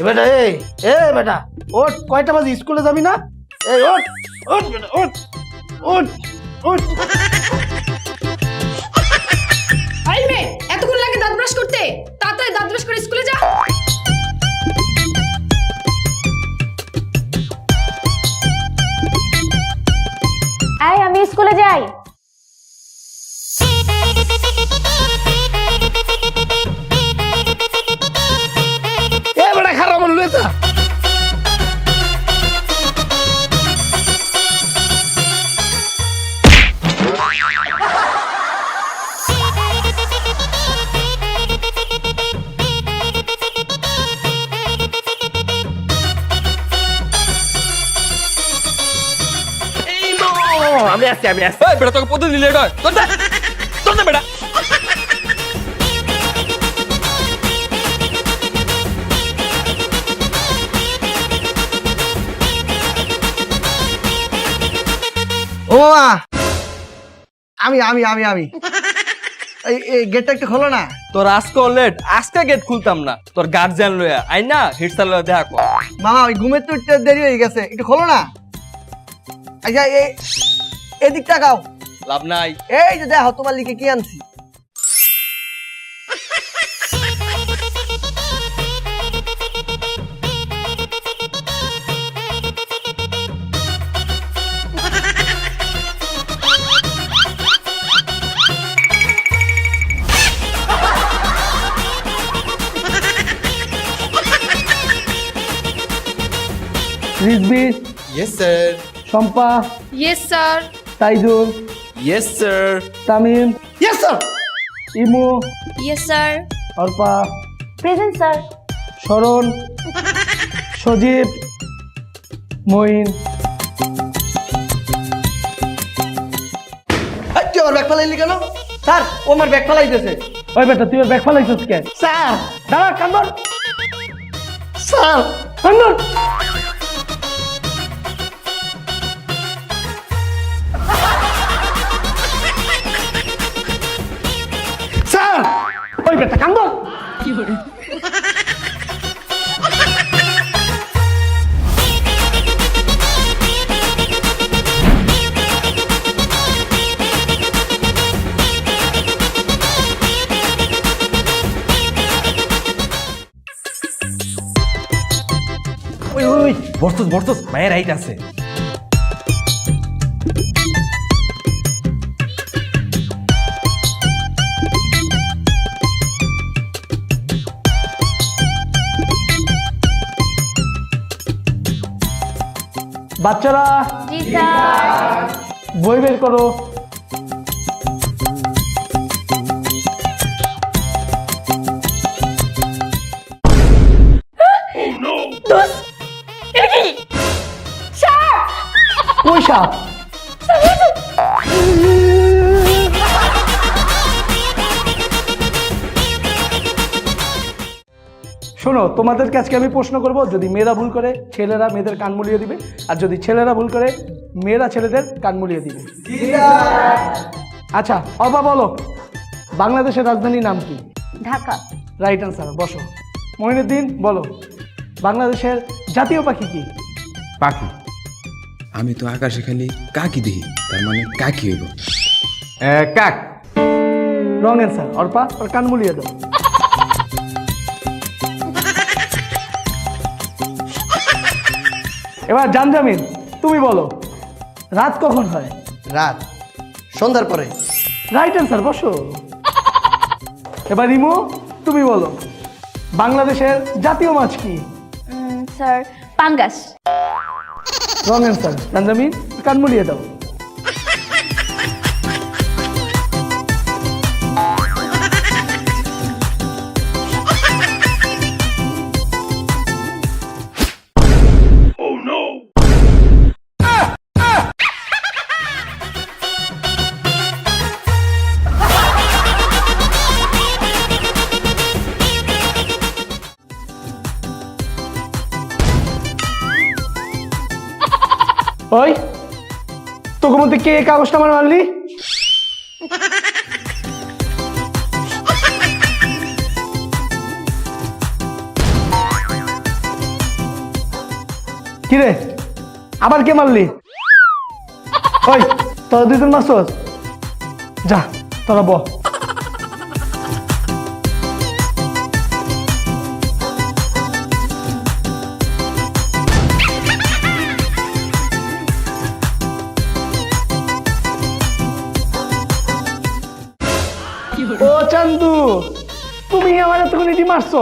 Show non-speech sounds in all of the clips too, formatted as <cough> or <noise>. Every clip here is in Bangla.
এ বেটা এই এ বেটা ওট কয়টা বাজে? স্কুলে যাবি না? এই ওট ওট বেটা ওট ওট ওট আই মে এতক্ষণ লাগে দাঁত ব্রাশ করতে? তাড়াতাড়ি দাঁত ব্রাশ করে স্কুলে যা। আই আমি স্কুলে যাই। মনে লইতা আমি আসছি আমি আসছি। বেটা তোকে লেট হয়। তোর দে তোর বেটা। মা আমি আমি আমি আমি। এই এই গেটটা একটু খোলো না। তোর আজকে লেট আজকে গেট খুলতাম না। তোর গার্জিয়ান আই না দেখা কর। মামা ওই ঘুমের তো একটু দেরি হয়ে গেছে। একটু খোলো না। আচ্ছা এই এদিকটা গাও লাভ নাই। এই যে দেখো তোমার লিখে কি আনছি? Rizvi? Yes sir Shampa? Yes sir Taijul? Yes sir Tamim? Yes sir Imu? Yes sir Arpa? Present sir Sharan? Sajib? Moin? তুই আমার ব্যাগ ফেলাইলি কেন? স্যার ও আমার ব্যাগ ফেলাইতেছে। ওই বেটা তুই ওর ব্যাগ ফেলাইছিস কেন স্যার। দাঁড়া কান্দর। স্যার। কান্দর। বসতস বসতস মায়ের রাইট আছে। বাচ্চারা বই বের করো। তোমাদেরকে আজকে আমি প্রশ্ন করব যদি মেয়েরা ভুল করে ছেলেরা মেয়েদের কান মুলিয়ে দিবে। আর যদি ছেলেরা ভুল করে মেয়েরা ছেলেদের কান মুলিয়ে দিবে। আচ্ছা অবা বলো বাংলাদেশের রাজধানীর নাম কি? ঢাকা। রাইট আনসার বসো। মহিনুদ্দিন বলো বাংলাদেশের জাতীয় পাখি কি? পাখি। আমি তো আকাশে খালি কাকি দেখি তার মানে কাকি হইব। কাক। রং অ্যান্সার অর্পা ওর কান মুলিয়ে দাও। এবার জানজামিন তুমি বলো রাত কখন হয়? রাত সন্ধ্যার পরে। রাইট অ্যান্সার বসো। এবার রিমু তুমি বলো বাংলাদেশের জাতীয় মাছ কি? স্যার পাঙ্গাস। রং অ্যান্সার জানজামিন কান মুলিয়ে দাও। কে কাগজটা আমার মারলি? কিরে? আবার কে মারলি? ওই, তোরা দুজন মারছস? যা, তোরা ব। চান্দু তুমি আমার এতক্ষণ এটি মারছো।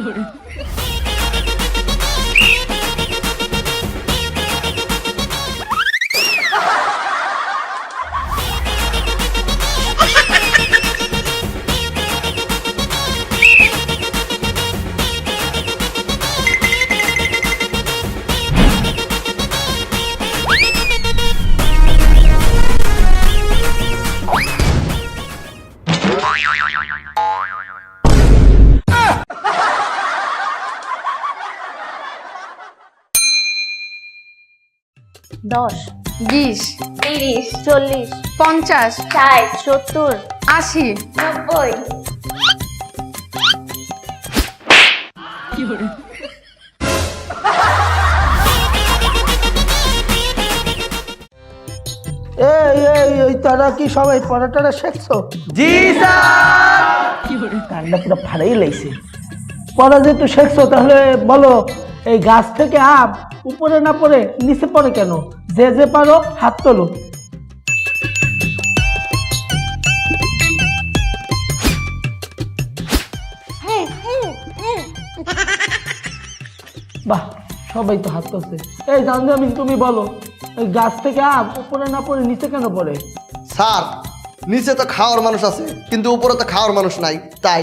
夜。দশ বিশ তিরিশ চল্লিশ পঞ্চাশ ষাট সত্তর আশি নব্বই। এই এই এই তারা কি সবাই পড়াটারা শেখছো জি স্যার। কান্না পুরো ফাড়াই লাইছে। পড়া যেহেতু শেখছো তাহলে বলো এই গাছ থেকে আম উপরে না পড়ে নিচে পড়ে কেন? যে যে পারো হাত তোলো। বাহ সবাই তো হাত তুলছে। এই জানজামিন তুমি বলো এই গাছ থেকে আম উপরে না পড়ে নিচে কেন পড়ে? স্যার নিচে তো খাওয়ার মানুষ আছে কিন্তু উপরে তো খাওয়ার মানুষ নাই তাই।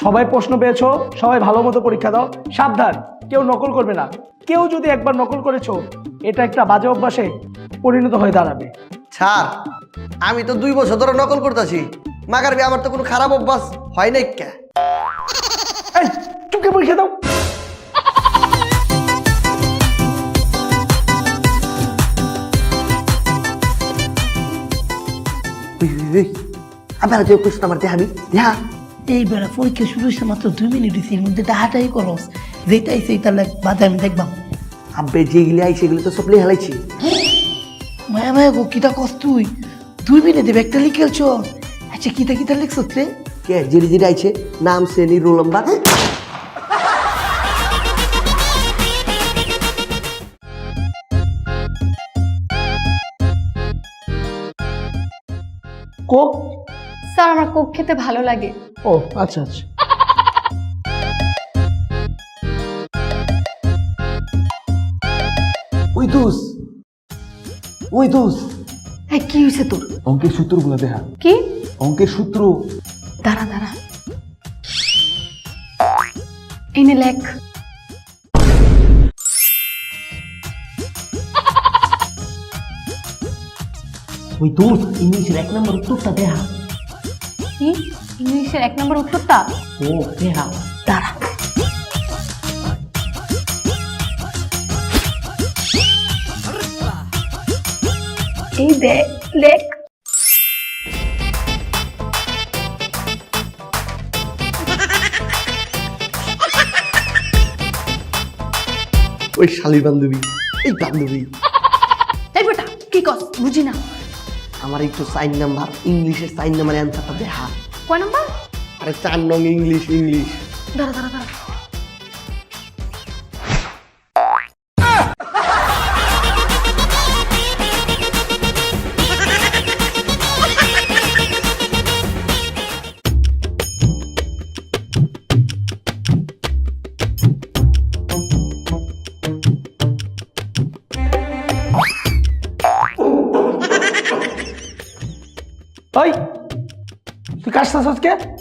সবাই প্রশ্ন পেয়েছ সবাই ভালো মতো পরীক্ষা দাও সাবধান কেউ নকল করবে না কেউ যদি একবার নকল করেছ এটা একটা বাজে অভ্যাসে পরিণত হয়ে দাঁড়াবে ছাড় আমি তো দুই বছর ধরে নকল করতেছি মাগার বি আমার তো কোনো খারাপ অভ্যাস হয় নাই কে এই চুপকে পরীক্ষা দাও আমার যে প্রশ্ন আমার দেখাবি দেখা এই বেড়া পরীক্ষা শুরু হয়েছে মাত্র দুই মিনিট হয়েছে এর মধ্যে হাঁটাই করস যেটাই সেই তাহলে বাদে আমি দেখবাম। আব্বে যেগুলি আই সেগুলি তো সব লিয়ে মায়া মায়া গো কিটা কস তুই? দুই মিনিট দেবে একটা লিখেছ আচ্ছা কিতা কিতা লিখছ রে? কে যেটি যেটি আইছে নাম শ্রেণি রোল নাম্বার? কোক স্যার আমার কোক খেতে ভালো লাগে। ও আচ্ছা আচ্ছা। ওই দোষ। ওই দোষ। হ্যাঁ কি হয়েছে তোর? অঙ্কের সূত্রগুলো দেখা। কি? অঙ্কের সূত্র। দাঁড়া দাঁড়া। এনে লেখ। ওই দোস্ত ইংলিশের এক নম্বর উত্তরটা দেখা। কি? ইংলিশের এক নম্বর উত্তরটা? ও দেখা দাঁড়া। এই দেখ ওই শালির বান্ধবী এই বান্ধবী। এই বেটা কি কস? বুঝি না। আমার একটু সাইন নাম্বার ইংলিশের সাইন নাম্বার অ্যান্সারটা দেখা। কয় নাম্বার আরে চার নং ইংলিশ ইংলিশ দাঁড়া দাঁড়া দাঁড়া।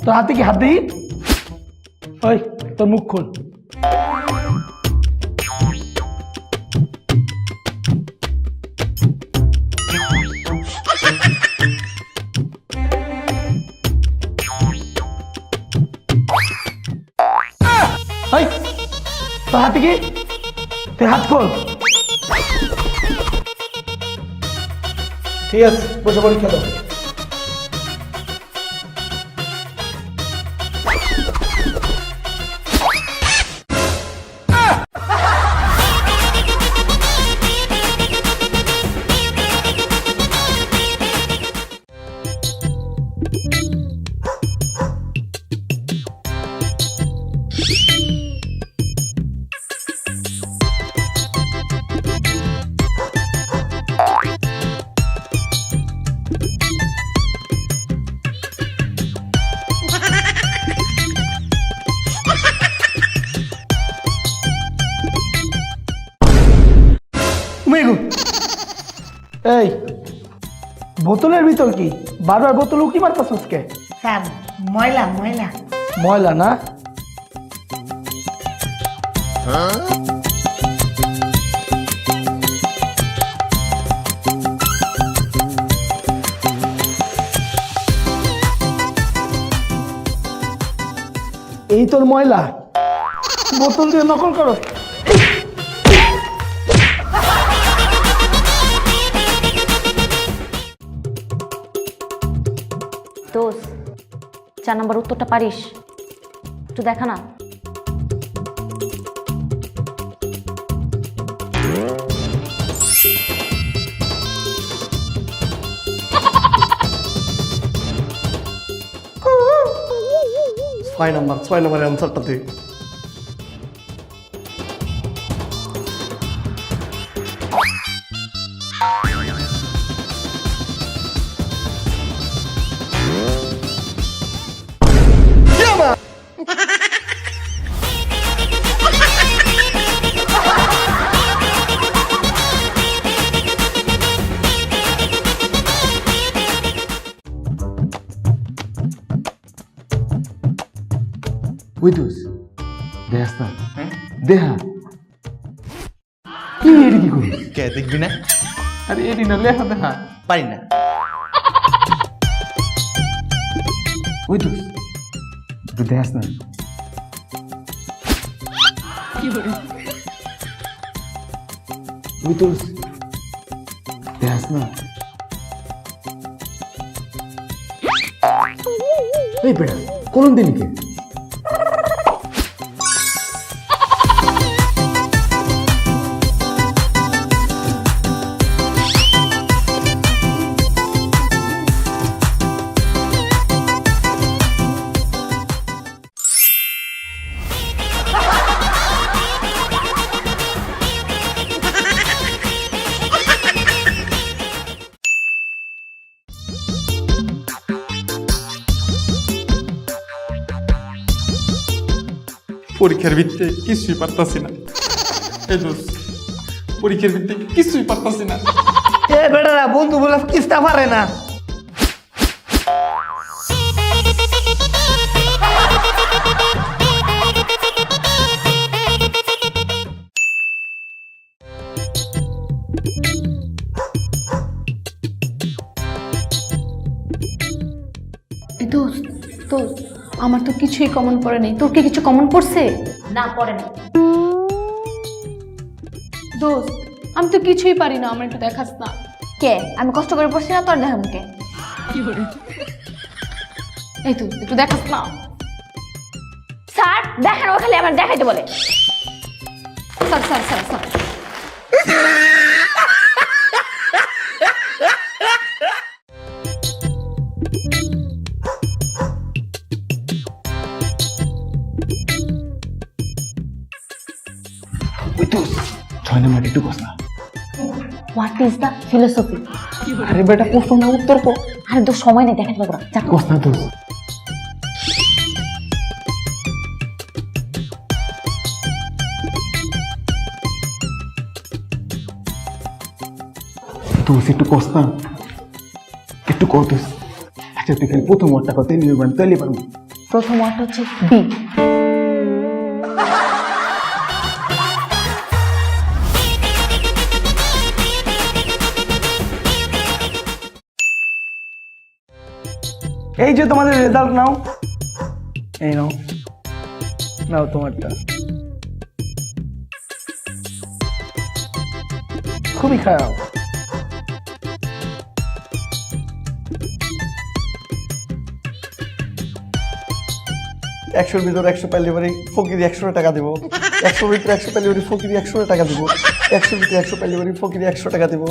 তোর হাতে কি হাত দিই ওই, তোর মুখ খোল। তোর হাতে কি? তুই হাত খোল। ঠিক আছে, বসে পরীক্ষা দাও এই বোতলের ভিতর কি? বারবার বোতল উকি মারতাস কে স্যার ময়লা ময়লা। ময়লা না? এই তোর ময়লা। বোতল দিয়ে নকল করো। চার নাম্বার উত্তরটা পারিস। একটু দেখা না। ছয় নম্বর ছয় নম্বরের অ্যান্সারটা তুই এটি কি করিস কে দেখবি না? আরে এটি না লেখা দেখা। পারি না। ওই দোষ তুই দেখাস না। ওই দোষ দেখাস না। এই বেটা কোন দিনকে পরীক্ষার ভিত্তিতে কিছুই পারতাছি না। এই দোষ পরীক্ষার ভিত্তিতে কিছুই পারতাছি না। এ বেটারা, বন্ধু বলে কিস্তা পারে না। আমার তো কিছুই কমন পড়ে নেই। তোর কি কিছু কমন পড়ছে? না পড়ে না। দোস্ত আমি তো কিছুই পারি না আমার একটু দেখাস না। কে? আমি কষ্ট করে পড়ছি না তোর দেখাম কে এই তুই একটু দেখাস না। স্যার দেখেন ও খালি আমার দেখাইতে বলে। Sir sir sir sir. Is the philosophy আরে বেটা প্রশ্ন না উত্তর কো আরে তো সময় নেই দেখাতে পারব না। যা। কস না দোষ দোষ একটু কস না। একটু কর দোষ আচ্ছা তুই খালি প্রথম ওয়ার্ডটা কত নিয়ে পারব তাইলে পারব। প্রথম ওয়ার্ড হচ্ছে বি এই যে তোমাদের রেজাল্ট নাও। এই নাও। নাও তোমারটা। খুবই খারাপ। একশোর ভিতরে একশো পাইলে এবারে ফকিরি একশো টাকা দিব। একশোর ভিতরে একশো পাইলে এবারে ফকিরি একশো টাকা দিব। একশোর ভিতরে একশো পাইলে এবারে ফকিরি একশো টাকা দিব।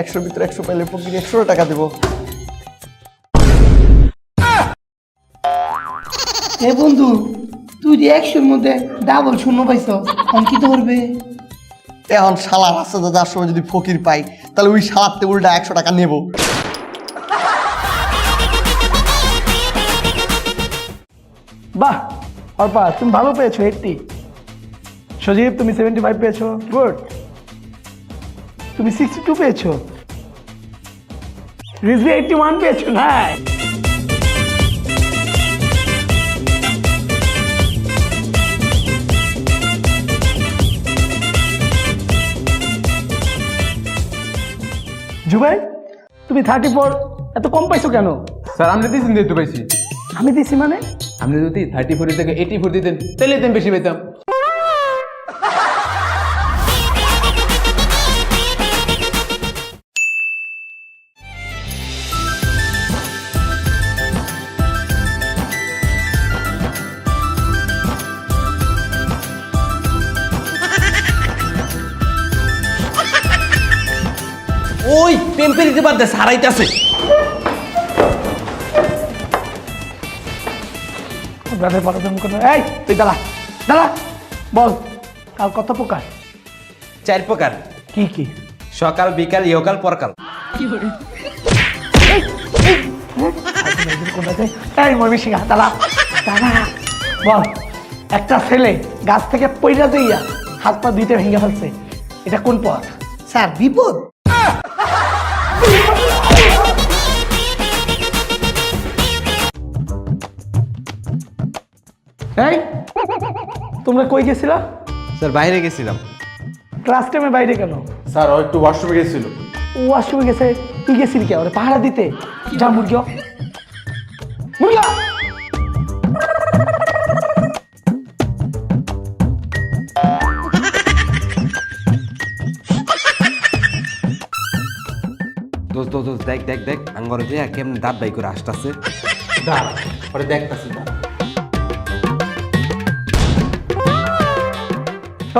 একশোর ভিতরে একশো পাইলে ফকিরি একশো টাকা দিব। এ বন্ধু তুই যে একশোর মধ্যে ডাবল শূন্য পাইছ কি ধরবে? এখন শালা রাস্তাতে যাওয়ার সময় যদি ফকির পাই তাহলে ওই শালার টেবিলটা একশো টাকা নেব। বাহ অর্পা তুমি ভালো পেয়েছ এইটটি সজীব তুমি সেভেন্টি ফাইভ পেয়েছ। গুড। তুমি সিক্সটি টু পেয়েছ। রিজভি এইটটি ওয়ান পেয়েছ না জুবাই তুমি থার্টি ফোর এত কম পাইছো কেন? স্যার আমি দিয়েছেন দিতে পাইছি। আমি দিছি মানে? আপনি যদি থার্টি ফোর থেকে এইটি ফোর দিতেন তাহলে বেশি পেতাম ওই টেম্পে দিতে পারতে সারাইতেছে এই তুই দাঁড়া দাঁড়া বল কাল কত প্রকার? চার প্রকার। কি কি? সকাল বিকাল ইহকাল পরকাল। এই মরবি সিংহা দাঁড়া দাঁড়া বল একটা ছেলে গাছ থেকে পইরা দিয়া হাত পা দুইটা ভেঙে ফেলছে। এটা কোন পথ? স্যার বিপদ? এই তোমরা কই গেছিলা? স্যার বাইরে গেছিলাম। ক্লাস টাইমে বাইরে কেন? স্যার ও একটু ওয়াশরুমে গেছিল। ও আশ্রমে গেছে তুই গেছিলি কে ওরে পাহারা দিতে। যা মুরগি হ। দোস্ত দোস্ত, দেখ দেখ দেখ আঙ্গরে যে কেমন দাঁত বাই করে আসতেছে। দাঁড়া পরে দেখতাছি দাঁড়া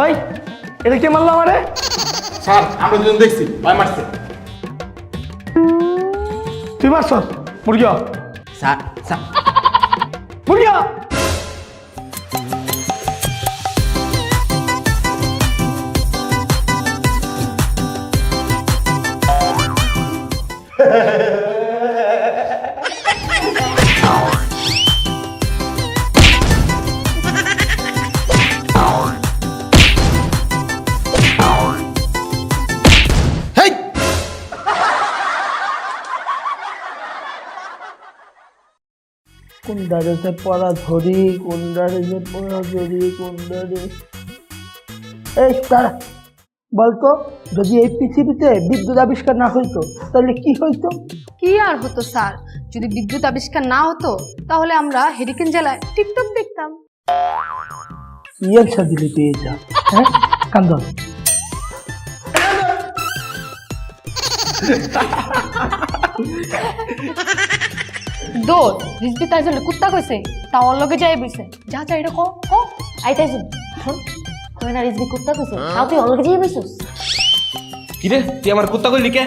ওই এটা কে মারলো আমারে? স্যার আমরা দুজন দেখছি ভাই মারছে। তুই মারছ? মুরগি। স্যার স্যার কোন ডারেতে পড়া ধরি কোন ডারেতে পড়া ধরি কোন ডারে এই তারা বলতো যদি এই পৃথিবীতে বিদ্যুৎ আবিষ্কার না হইতো তাহলে কি হইতো? কি আর হতো স্যার? যদি বিদ্যুৎ আবিষ্কার না হতো তাহলে আমরা হেরিকেন জেলায় টিকটক দেখতাম। ইয়ের দিলি তুই এটা হ্যাঁ? কান্দন <laughs> দোর রিজবি তাই জন্য কুত্তা কইছে তা ওর লগে যাই বইছে। যা যা এটা কো কো আইতাই শোন তুই না রিজবি কুত্তা কইছে তাও তুই অলগে যেয়ে কি রে তুই আমার কুত্তা করলি কে?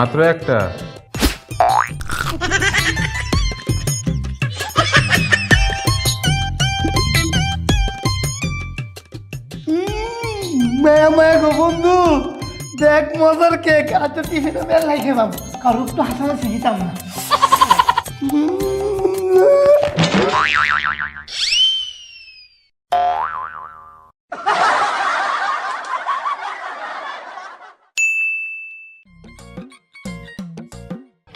মাত্র একটা। মায়া গো বন্ধু দেখ মজার কেক। আচ্ছা টিফিনে মেল নাই খেলাম কারোর তো হাসানো দিতাম না। <laughs>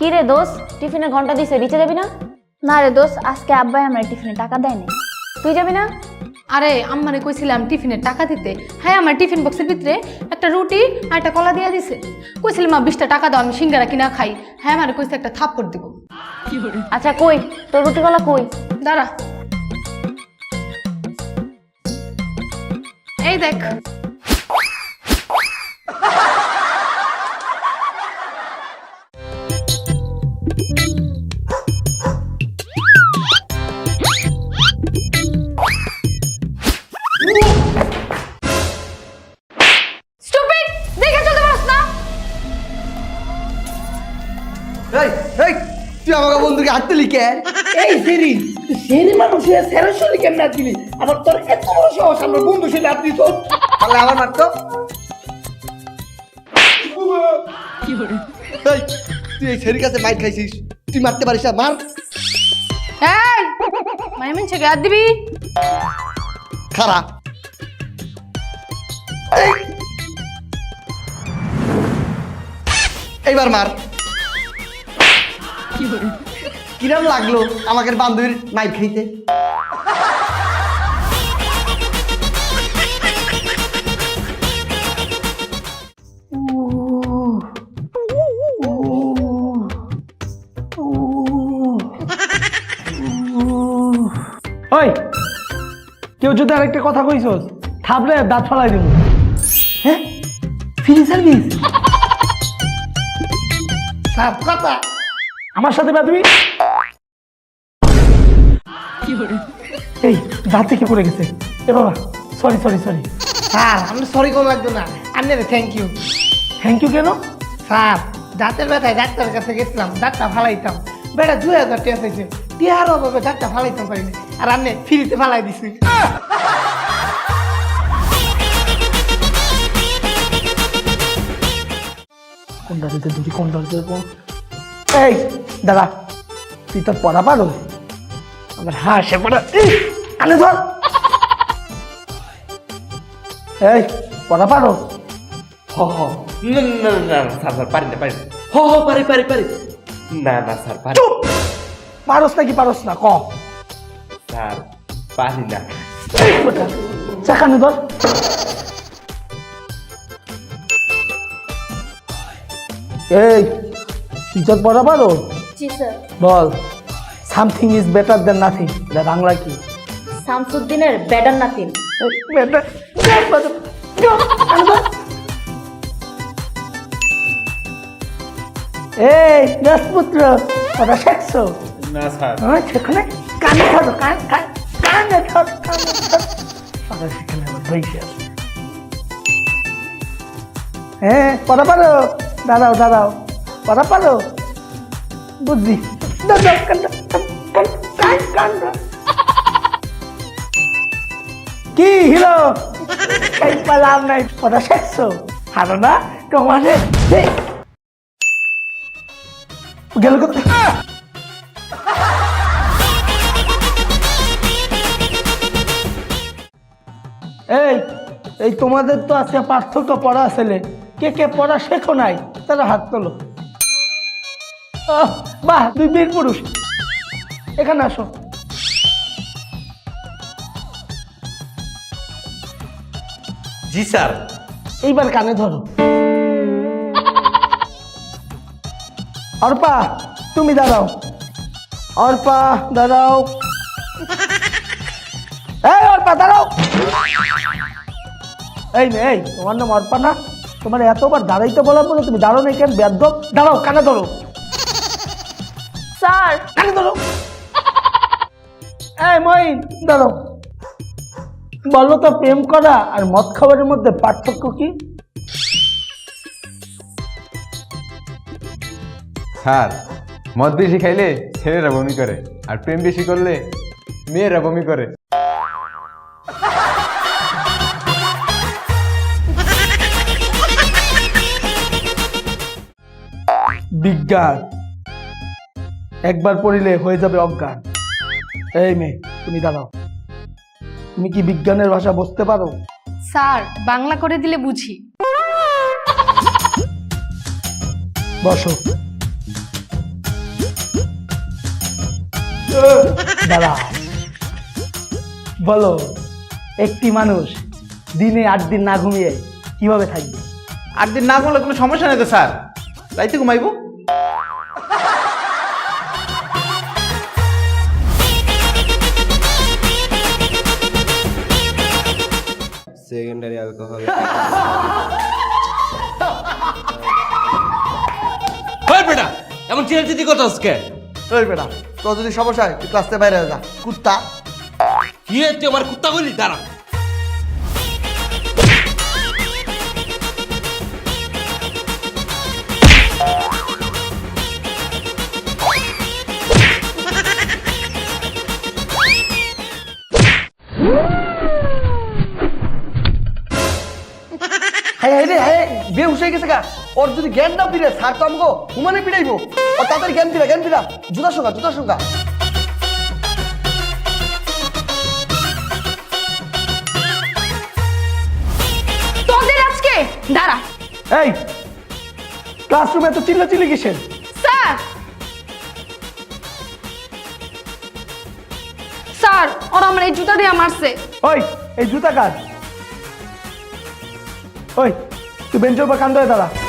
কি রে দোষ? টিফিনের ঘণ্টা দিছে নিচে যাবি না? না রে দোস্ত আজকে আব্বাই আমার টিফিনে টাকা দেয়নি। তুই যাবি না? আরে আম্মারে কইছিলাম টিফিনের টাকা দিতে। হ্যাঁ আমার টিফিন বক্সের ভিতরে একটা রুটি আর একটা কলা দিয়ে দিছে। কইছিলাম মা বিশটা টাকা দাও আমি সিঙ্গারা কিনা খাই। হ্যাঁ আমার কইছে একটা থাপ্পড় দিব। আচ্ছা কই? তোর রুটি কলা কই? দাঁড়া। এই দেখ বন্ধুকে হাত দিলি কে এই সেরি সেরি মানুষের সেরাসরি কেমন দিলি আবার তোর এত বড় সাহস আমার বন্ধু ছেলে আপনি তো? তাহলে আমার মারতো? এই, তুই এই ছেড়ির কাছে মাইট খাইছিস। তুই মারতে পারিস না মার। এই মাইমিন ছেকে হাত দিবি? খারা এইবার মার। কিরম লাগল আমাকে বান্ধবীর মাইট খাইতে ওই কেউ যদি আরেকটা কথা কইছস থাপলে দাঁত ফালাই দিব। হ্যাঁ? Free service? কথা। আমার সাথে বাদবি এই দাঁত থেকে পড়ে গেছে? এ বাবা সরি সরি সরি স্যার আমরা সরি কোন লাগতো না। আপনাদের থ্যাংক ইউ থ্যাংক ইউ কেন? স্যার দাঁতের ব্যথায় ডাক্তারের কাছে গেছিলাম দাঁতটা ফালাইতাম। বেটা দুই হাজার টাকা চাইছে। টিহার অভাবে দাঁতটা ফালাইতাম পারিনি। আর আপনি ফ্রিতে ফালাই দিছি। কোন দাঁড়িতে দুটি কোন দাঁড়িতে এই দাদা তুই তো পড়া পারো আমার হাসে পড়া কানে ধর। এই পড়া পারো? হ হ। না না না না স্যার স্যার পারি না পারি হ হ পারি পারি পারি। না না স্যার পারি চুপ! পারস নাকি পারস না ক? স্যার পারি না। ধর। এই টিচার পড়া পারো জি sir. Ball. Something is better than nothing এটা বাংলা কি? শামসুদ্দিনের বেটার বেটা এই রাজপুত্র ওটা শেখছো? না স্যার। হ্যাঁ সেখানে কানে ধরো কান কান কানে ধর কানে ধর ওটা সেখানে হ্যাঁ পড়া পারো দাঁড়াও দাঁড়াও। পড়া পারো বুদ্ধি দাঁড়াও কান কান কান কান কি পালাম নাই শেখছো? হারো না তোমাদের এই। গেল? এই এই তোমাদের তো আছে পার্থক্য পড়া ছেলে। কে কে পড়া শেখো নাই, তারা হাত তোলো। বাহ দুই বীর পুরুষ। এখানে আসো। জি স্যার। এইবার কানে ধরো। অর্পা তুমি দাঁড়াও। অর্পা দাঁড়াও। এই অর্পা দাঁড়াও। এই নে এই তোমার নাম অর্পা না? তোমার এতবার দাঁড়াইতে বলার পরে তুমি দাঁড়াও নাই কেন ব্যর্থ দাঁড়াও কানে ধরো। স্যার। কানে ধরো। এই দাঁড়ো বলো তো প্রেম করা আর মদ খাবারের মধ্যে পার্থক্য কি? স্যার মদ বেশি খাইলে ছেলেরা বমি করে আর প্রেম বেশি করলে মেয়েরা বমি করে। বিজ্ঞান একবার পড়িলে হয়ে যাবে অজ্ঞান। এই মেয়ে তুমি দাঁড়াও। তুমি কি বিজ্ঞানের ভাষা বুঝতে পারো? স্যার বাংলা করে দিলে বুঝি। বসো। দাঁড়া বলো একটি মানুষ দিনে আট দিন না ঘুমিয়ে কীভাবে থাকবে? আট দিন না ঘুমলে কোনো সমস্যা নেই তো স্যার। রাইতে ঘুমাইবো? সেকেন্ডারি অ্যালকোহল হয় বেটা এমন চিরাচিতি কথা আজকে ওই বেটা তোর যদি সমস্যা হয় তুই ক্লাস থেকে বাইরে যা। কুত্তা। কি তুই আমার কুত্তা বলি দাঁড়া। বেহুশ হয়ে গেছে গা। ওর যদি জ্ঞান না ফিরে স্যার তো আমাকে হুমানে পিড়াইবো ওর তাড়াতাড়ি জ্ঞান ফিরা জ্ঞান ফিরা। জুতার সঙ্গা জুতার সঙ্গা তোদের আজকে? দাঁড়া। এই ক্লাসরুমে এত চিল্লা চিল্লি কিসের? স্যার। স্যার ওরা আমার এই জুতা দিয়ে মারছে। ওই এই জুতা কাজ ওই তুই বেঞ্চের উপর কান ধরে দাঁড়া।